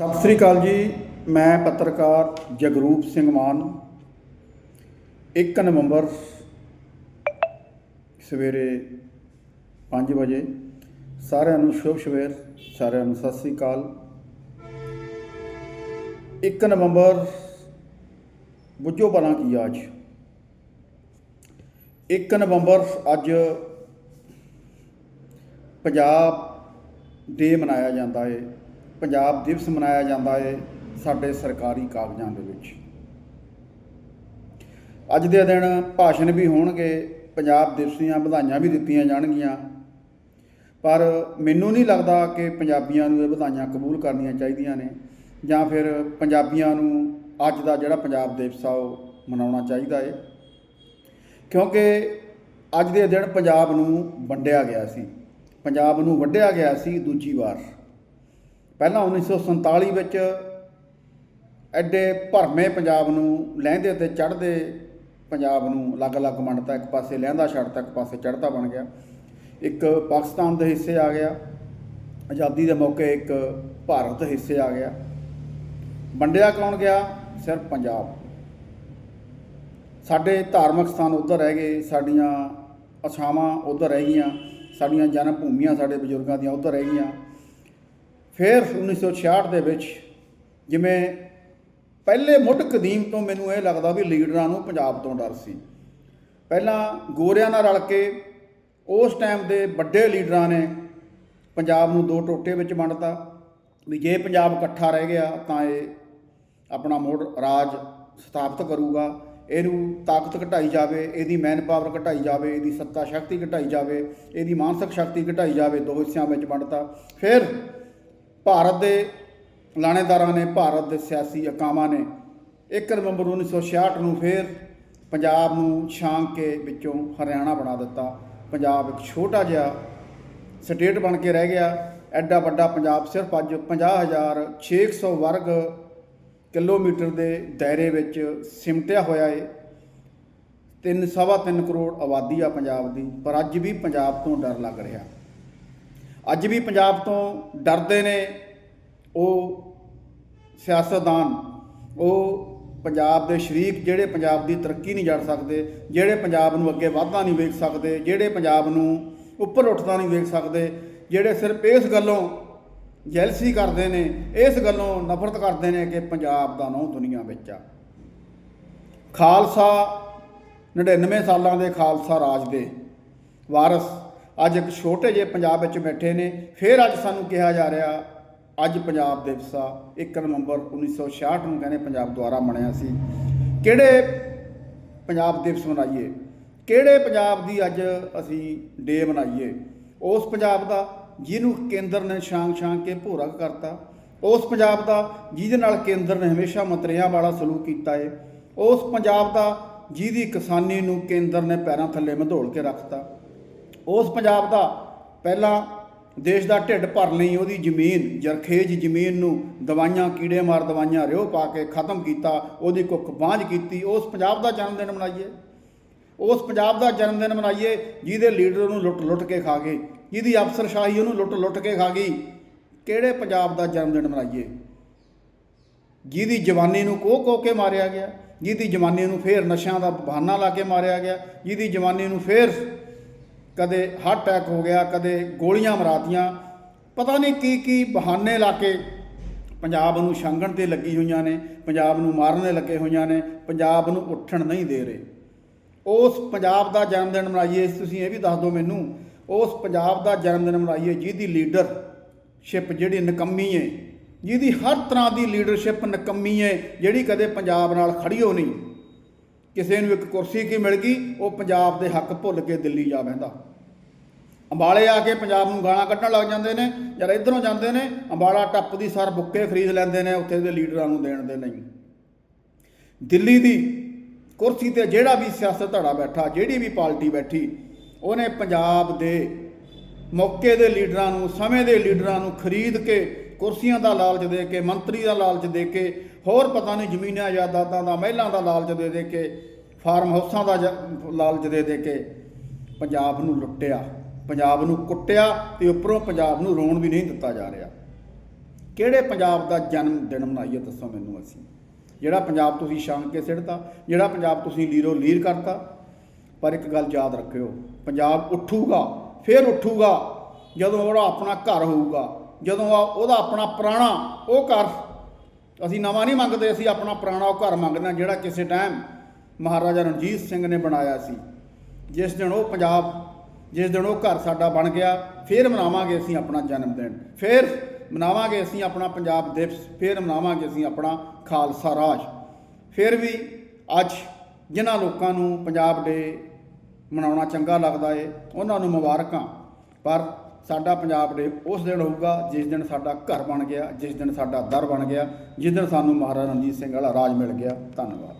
ਸਤਿ ਸ੍ਰੀ ਅਕਾਲ ਜੀ, ਮੈਂ ਪੱਤਰਕਾਰ ਜਗਰੂਪ ਸਿੰਘ ਮਾਨ। 1 ਨਵੰਬਰ ਸਵੇਰੇ 5 ਵਜੇ ਸਾਰਿਆਂ ਨੂੰ ਸ਼ੁਭ ਸਵੇਰ, ਸਾਰਿਆਂ ਨੂੰ ਸਤਿ ਸ੍ਰੀ ਅਕਾਲ। 1 ਨਵੰਬਰ, ਬੁੱਝੋ ਬਣਾ ਕੀ ਅੱਜ 1 ਨਵੰਬਰ ਅੱਜ ਪੰਜਾਬ ਡੇ ਮਨਾਇਆ ਜਾਂਦਾ ਹੈ ਪੰਜਾਬ ਦਿਵਸ ਮਨਾਇਆ ਜਾਂਦਾ ਹੈ ਸਾਡੇ ਸਰਕਾਰੀ ਕਾਗਜ਼ਾਂ ਦੇ ਵਿੱਚ। ਅੱਜ ਦੇ ਦਿਨ ਭਾਸ਼ਣ ਵੀ ਹੋਣਗੇ, ਪੰਜਾਬ ਦਿਵਸ ਦੀਆਂ ਵਧਾਈਆਂ ਵੀ ਦਿੱਤੀਆਂ ਜਾਣਗੀਆਂ। ਪਰ ਮੈਨੂੰ ਨਹੀਂ ਲੱਗਦਾ ਕਿ ਪੰਜਾਬੀਆਂ ਨੂੰ ਇਹ ਵਧਾਈਆਂ ਕਬੂਲ ਕਰਨੀਆਂ ਚਾਹੀਦੀਆਂ ਨੇ, ਜਾਂ ਫਿਰ ਪੰਜਾਬੀਆਂ ਨੂੰ ਅੱਜ ਦਾ ਜਿਹੜਾ ਪੰਜਾਬ ਦਿਵਸ ਆ, ਉਹ ਮਨਾਉਣਾ ਚਾਹੀਦਾ ਹੈ ਕਿਉਂਕਿ ਅੱਜ ਦੇ ਦਿਨ ਪੰਜਾਬ ਨੂੰ ਵੰਡਿਆ ਗਿਆ ਸੀ, ਪੰਜਾਬ ਨੂੰ ਵੰਡਿਆ ਗਿਆ ਸੀ ਦੂਜੀ ਵਾਰ। ਪਹਿਲਾਂ 1947 ਵਿੱਚ ਐਡੇ ਭਰਮੇ ਪੰਜਾਬ ਨੂੰ ਲਹਿੰਦੇ ਤੇ ਚੜ੍ਹਦੇ ਪੰਜਾਬ ਨੂੰ ਅਲੱਗ-ਅਲੱਗ ਵੰਡਤਾ ਇੱਕ ਪਾਸੇ ਲਹਿੰਦਾ ਛੱਡਤਾ, ਇੱਕ ਪਾਸੇ ਚੜ੍ਹਦਾ ਬਣ ਗਿਆ। ਇੱਕ ਪਾਕਿਸਤਾਨ ਦੇ ਹਿੱਸੇ ਆ ਗਿਆ। ਆਜ਼ਾਦੀ ਦੇ ਮੌਕੇ ਇੱਕ ਭਾਰਤ ਹਿੱਸੇ ਆ ਗਿਆ। ਵੰਡਿਆ ਕੌਣ ਗਿਆ? ਸਿਰਫ ਪੰਜਾਬ। ਸਾਡੇ ਧਾਰਮਿਕ ਸਥਾਨ ਉਧਰ ਰਹਿ ਗਏ, ਸਾਡੀਆਂ ਅਛਾਵਾਂ ਉਧਰ ਰਹਿ ਗਈਆਂ, ਸਾਡੀਆਂ ਜਨਮ ਭੂਮੀਆਂ ਸਾਡੇ ਬਜ਼ੁਰਗਾਂ ਦੀਆਂ ਉਧਰ ਰਹਿ ਗਈਆਂ। ਫਿਰ 1966 ਦੇ ਵਿੱਚ ਜਿਵੇਂ ਪਹਿਲੇ ਮੁੱਢ ਕਦੀਮ ਤੋਂ ਮੈਨੂੰ ਇਹ ਲੱਗਦਾ ਵੀ ਲੀਡਰਾਂ ਨੂੰ ਪੰਜਾਬ ਤੋਂ ਡਰ ਸੀ। ਪਹਿਲਾਂ ਗੋਰਿਆਂ ਨਾਲ ਰਲ ਕੇ ਉਸ ਟਾਈਮ ਦੇ ਵੱਡੇ ਲੀਡਰਾਂ ਨੇ ਪੰਜਾਬ ਨੂੰ ਦੋ ਟੋਟੇ ਵਿੱਚ ਵੰਡਤਾ। ਵੀ ਜੇ ਪੰਜਾਬ ਇਕੱਠਾ ਰਹਿ ਗਿਆ ਤਾਂ ਇਹ ਆਪਣਾ ਮੋੜ ਰਾਜ ਸਥਾਪਿਤ ਕਰੂਗਾ। ਇਹਨੂੰ ਤਾਕਤ ਘਟਾਈ ਜਾਵੇ, ਇਹਦੀ ਮੈਨ ਪਾਵਰ ਘਟਾਈ ਜਾਵੇ, ਇਹਦੀ ਸੱਤਾ ਸ਼ਕਤੀ ਘਟਾਈ ਜਾਵੇ, ਇਹਦੀ ਮਾਨਸਿਕ ਸ਼ਕਤੀ ਘਟਾਈ ਜਾਵੇ, ਦੋ ਹਿੱਸਿਆਂ ਵਿੱਚ ਵੰਡਤਾ। ਫਿਰ ਭਾਰਤ ਦੇ ਲਾਣੇਦਾਰਾਂ ਨੇ, ਭਾਰਤ ਦੇ ਸਿਆਸੀ ਅਕਾਵਾਂ ਨੇ 1 ਨਵੰਬਰ 1966 ਨੂੰ ਫਿਰ ਪੰਜਾਬ ਨੂੰ ਛਾਂਗ ਕੇ ਵਿੱਚੋਂ ਹਰਿਆਣਾ ਬਣਾ ਦਿੱਤਾ। ਪੰਜਾਬ ਇੱਕ ਛੋਟਾ ਜਿਹਾ ਸਟੇਟ ਬਣ ਕੇ ਰਹਿ ਗਿਆ। ਐਡਾ ਵੱਡਾ ਪੰਜਾਬ ਸਿਰਫ ਅੱਜ 50600 ਵਰਗ ਕਿਲੋਮੀਟਰ ਦੇ ਦਾਇਰੇ ਵਿੱਚ ਸਿਮਟਿਆ ਹੋਇਆ ਏ। ਤਿੰਨ, ਸਵਾ ਤਿੰਨ ਕਰੋੜ ਆਬਾਦੀ ਆ ਪੰਜਾਬ ਦੀ, ਪਰ ਅੱਜ ਵੀ ਪੰਜਾਬ ਤੋਂ ਡਰ ਲੱਗ ਰਿਹਾ। ਅੱਜ ਵੀ ਪੰਜਾਬ ਤੋਂ ਡਰਦੇ ਨੇ ਉਹ ਸਿਆਸਤਦਾਨ, ਉਹ ਪੰਜਾਬ ਦੇ ਸ਼ਰੀਕ ਜਿਹੜੇ ਪੰਜਾਬ ਦੀ ਤਰੱਕੀ ਨਹੀਂ ਜੜ ਸਕਦੇ, ਜਿਹੜੇ ਪੰਜਾਬ ਨੂੰ ਅੱਗੇ ਵਾਧਾ ਨਹੀਂ ਵੇਖ ਸਕਦੇ, ਜਿਹੜੇ ਪੰਜਾਬ ਨੂੰ ਉੱਪਰ ਉੱਠਦਾ ਨਹੀਂ ਵੇਖ ਸਕਦੇ, ਜਿਹੜੇ ਸਿਰਫ ਇਸ ਗੱਲੋਂ ਜੈਲਸੀ ਕਰਦੇ ਨੇ, ਇਸ ਗੱਲੋਂ ਨਫ਼ਰਤ ਕਰਦੇ ਨੇ ਕਿ ਪੰਜਾਬ ਦਾ ਨਾਂ ਦੁਨੀਆ ਵਿੱਚ ਆ। ਖਾਲਸਾ 99 ਸਾਲਾਂ ਦੇ ਖਾਲਸਾ ਰਾਜ ਦੇ ਵਾਰਸ ਅੱਜ ਇੱਕ ਛੋਟੇ ਜਿਹੇ ਪੰਜਾਬ ਵਿੱਚ ਬੈਠੇ ਨੇ। ਫਿਰ ਅੱਜ ਸਾਨੂੰ ਕਿਹਾ ਜਾ ਰਿਹਾ, ਅੱਜ ਪੰਜਾਬ ਦਿਵਸ ਆ 1 ਨਵੰਬਰ 1966 ਨੂੰ ਕਹਿੰਦੇ ਪੰਜਾਬ ਦੁਆਰਾ ਮਨਾਇਆ ਸੀ। ਕਿਹੜੇ ਪੰਜਾਬ ਦਿਵਸ ਮਨਾਈਏ? ਕਿਹੜੇ ਪੰਜਾਬ ਦੀ ਅੱਜ ਅਸੀਂ ਡੇ ਮਨਾਈਏ? ਉਸ ਪੰਜਾਬ ਦਾ ਜਿਹਨੂੰ ਕੇਂਦਰ ਨੇ ਛਾਂਗ ਛਾਂਗ ਕੇ ਭੋਰਕ ਕਰਤਾ। ਉਸ ਪੰਜਾਬ ਦਾ ਜਿਹਦੇ ਨਾਲ ਕੇਂਦਰ ਨੇ ਹਮੇਸ਼ਾ ਮੰਤਰੀਆਂ ਵਾਲਾ ਸਲੂਕ ਕੀਤਾ ਏ। ਉਸ ਪੰਜਾਬ ਦਾ ਜਿਹਦੀ ਕਿਸਾਨੀ ਨੂੰ ਕੇਂਦਰ ਨੇ ਪੈਰਾਂ ਥੱਲੇ ਮਧੋਲ ਕੇ ਰੱਖਤਾ। ਉਸ ਪੰਜਾਬ ਦਾ ਪਹਿਲਾਂ ਦੇਸ਼ ਦਾ ਢਿੱਡ ਭਰ ਲਈ ਉਹਦੀ ਜ਼ਮੀਨ, ਜਰਖੇਜ ਜ਼ਮੀਨ ਨੂੰ ਦਵਾਈਆਂ, ਕੀੜੇ ਮਾਰ ਦਵਾਈਆਂ ਰਿਓ ਪਾ ਕੇ ਖਤਮ ਕੀਤਾ, ਉਹਦੀ ਕੁੱਖ ਬਾਂਝ ਕੀਤੀ, ਉਸ ਪੰਜਾਬ ਦਾ ਜਨਮ ਦਿਨ ਮਨਾਈਏ। ਉਸ ਪੰਜਾਬ ਦਾ ਜਨਮ ਦਿਨ ਮਨਾਈਏ, ਜਿਹਦੇ ਲੀਡਰ ਨੂੰ ਲੁੱਟ ਲੁੱਟ ਕੇ ਖਾ ਗਏ, ਜਿਹਦੀ ਅਫਸਰਸ਼ਾਹੀ ਉਹਨੂੰ ਲੁੱਟ ਲੁੱਟ ਕੇ ਖਾ ਗਈ, ਕਿਹੜੇ ਪੰਜਾਬ ਦਾ ਜਨਮ ਦਿਨ ਮਨਾਈਏ? ਜਿਹਦੀ ਜਵਾਨੀ ਨੂੰ ਕੋਹ ਕੋਹ ਕੇ ਮਾਰਿਆ ਗਿਆ, ਜਿਹਦੀ ਜਵਾਨੀ ਨੂੰ ਫੇਰ ਨਸ਼ਿਆਂ ਦਾ ਬਹਾਨਾ ਲਾ ਕੇ ਮਾਰਿਆ ਗਿਆ, ਜਿਹਦੀ ਜਵਾਨੀ ਨੂੰ ਫੇਰ ਕਦੇ ਹਾਰਟ ਅਟੈਕ ਹੋ ਗਿਆ, ਕਦੇ ਗੋਲੀਆਂ ਮਰਾਤੀਆਂ, ਪਤਾ ਨਹੀਂ ਕੀ ਕੀ ਬਹਾਨੇ ਲਾ ਕੇ ਪੰਜਾਬ ਨੂੰ ਛਾਂਗਣ ਤੇ ਲੱਗੀ ਹੋਈਆਂ ਨੇ, ਪੰਜਾਬ ਨੂੰ ਮਾਰਨ ਮਾਰਨੇ ਲੱਗੇ ਹੋਈਆਂ ਨੇ, ਪੰਜਾਬ ਨੂੰ ਉੱਠਣ ਨਹੀਂ ਦੇ ਰਹੇ। ਉਸ ਪੰਜਾਬ ਦਾ ਜਨਮ ਦਿਨ ਮਨਾਈਏ, ਤੁਸੀਂ ਇਹ ਵੀ ਦੱਸ ਦਿਓ ਮੈਨੂੰ, ਉਸ ਪੰਜਾਬ ਦਾ ਜਨਮ ਦਿਨ ਮਨਾਈਏ, ਜਿਹਦੀ ਲੀਡਰਸ਼ਿਪ ਜਿਹੜੀ ਨਕੰਮੀ ਹੈ ਜਿਹਦੀ ਹਰ ਤਰ੍ਹਾਂ ਦੀ ਲੀਡਰਸ਼ਿਪ ਨਕੰਮੀ ਹੈ ਜਿਹੜੀ ਕਦੇ ਪੰਜਾਬ ਨਾਲ ਖੜੀ ਹੋ ਨਹੀਂ। ਕਿਸੇ ਨੂੰ ਇੱਕ ਕੁਰਸੀ ਕੀ ਮਿਲ ਗਈ, ਉਹ ਪੰਜਾਬ ਦੇ ਹੱਕ ਭੁੱਲ ਕੇ ਦਿੱਲੀ ਜਾ ਬਹਿੰਦਾ। ਅੰਬਾਲੇ ਆ ਕੇ ਪੰਜਾਬ ਨੂੰ ਗਾਲਾਂ ਕੱਢਣ ਲੱਗ ਜਾਂਦੇ ਨੇ ਜਦ ਇਧਰੋਂ ਜਾਂਦੇ ਨੇ, ਅੰਬਾਲਾ ਟੱਪ ਦੀ ਸਰ ਬੁੱਕੇ ਖਰੀਦ ਲੈਂਦੇ ਨੇ, ਉੱਥੇ ਦੇ ਲੀਡਰਾਂ ਨੂੰ ਦੇਣ ਦੇ ਨਹੀਂ। ਦਿੱਲੀ ਦੀ ਕੁਰਸੀ ਤੇ ਜਿਹੜਾ ਵੀ ਸਿਆਸਤ ਧੜਾ ਬੈਠਾ, ਜਿਹੜੀ ਵੀ ਪਾਰਟੀ ਬੈਠੀ, ਉਹਨੇ ਪੰਜਾਬ ਦੇ ਮੌਕੇ ਦੇ ਲੀਡਰਾਂ ਨੂੰ, ਸਮੇਂ ਦੇ ਲੀਡਰਾਂ ਨੂੰ ਖਰੀਦ ਕੇ ਕੁਰਸੀਆਂ ਦਾ ਲਾਲਚ ਦੇ ਕੇ, ਮੰਤਰੀ ਦਾ ਲਾਲਚ ਦੇ ਕੇ, ਹੋਰ ਪਤਾ ਨਹੀਂ ਜ਼ਮੀਨਾਂ ਜਾਇਦਾਦਾਂ ਦਾ, ਮਹਿਲਾਂ ਦਾ ਲਾਲਚ ਦੇ ਦੇ ਕੇ, ਫਾਰਮ ਹਾਊਸਾਂ ਦਾ ਜ- ਲਾਲਚ ਦੇ ਦੇ ਕੇ ਪੰਜਾਬ ਨੂੰ ਲੁੱਟਿਆ। ਪੰਜਾਬ ਨੂੰ ਕੁੱਟਿਆ ਤੇ ਉੱਪਰੋਂ ਪੰਜਾਬ ਨੂੰ ਰੋਣ ਵੀ ਨਹੀਂ ਦਿੱਤਾ ਜਾ ਰਿਹਾ। ਕਿਹੜੇ ਪੰਜਾਬ ਦਾ ਜਨਮ ਦਿਨ ਮਨਾਈਏ ਦੱਸੋ ਮੈਨੂੰ ਅਸੀਂ। ਜਿਹੜਾ ਪੰਜਾਬ ਤੁਸੀਂ ਛਾਂਗ ਕੇ ਸਿੱਟਤਾ ਜਿਹੜਾ ਪੰਜਾਬ ਤੁਸੀਂ ਲੀਰੋ ਲੀਰ ਕਰਤਾ। ਪਰ ਇੱਕ ਗੱਲ ਯਾਦ ਰੱਖਿਓ, ਪੰਜਾਬ ਉੱਠੂਗਾ, ਫਿਰ ਉੱਠੂਗਾ, ਜਦੋਂ ਉਹਦਾ ਆਪਣਾ ਘਰ ਹੋਊਗਾ, ਜਦੋਂ ਉਹਦਾ ਆਪਣਾ ਪੁਰਾਣਾ ਉਹ ਘਰ। ਅਸੀਂ ਨਵਾਂ ਨਹੀਂ ਮੰਗਦੇ, ਅਸੀਂ ਆਪਣਾ ਪੁਰਾਣਾ ਉਹ ਘਰ ਮੰਗਦੇ ਹਾਂ ਜਿਹੜਾ ਕਿਸੇ ਟਾਈਮ ਮਹਾਰਾਜਾ ਰਣਜੀਤ ਸਿੰਘ ਨੇ ਬਣਾਇਆ ਸੀ। ਜਿਸ ਦਿਨ ਉਹ ਪੰਜਾਬ ਜਿਸ ਦਿਨ ਉਹ ਘਰ ਸਾਡਾ ਬਣ ਗਿਆ, ਫਿਰ ਮਨਾਵਾਂਗੇ ਅਸੀਂ ਆਪਣਾ ਜਨਮ ਦਿਨ। ਫਿਰ ਮਨਾਵਾਂਗੇ ਅਸੀਂ ਆਪਣਾ ਪੰਜਾਬ ਦਿਵਸ, ਫਿਰ ਮਨਾਵਾਂਗੇ ਅਸੀਂ ਆਪਣਾ ਖਾਲਸਾ ਰਾਜ। ਫਿਰ ਵੀ ਅੱਜ ਜਿਨ੍ਹਾਂ ਲੋਕਾਂ ਨੂੰ ਪੰਜਾਬ ਡੇ ਮਨਾਉਣਾ ਚੰਗਾ ਲੱਗਦਾ ਏ, ਉਹਨਾਂ ਨੂੰ ਮੁਬਾਰਕਾਂ। ਪਰ ਸਾਡਾ ਪੰਜਾਬ ਡੇ ਉਸ ਦਿਨ ਹੋਊਗਾ ਜਿਸ ਦਿਨ ਸਾਡਾ ਘਰ ਬਣ ਗਿਆ, ਜਿਸ ਦਿਨ ਸਾਡਾ ਦਰ ਬਣ ਗਿਆ, ਜਿਸ ਦਿਨ ਸਾਨੂੰ ਮਹਾਰਾਜਾ ਰਣਜੀਤ ਸਿੰਘ ਵਾਲਾ ਰਾਜ ਮਿਲ ਗਿਆ। ਧੰਨਵਾਦ।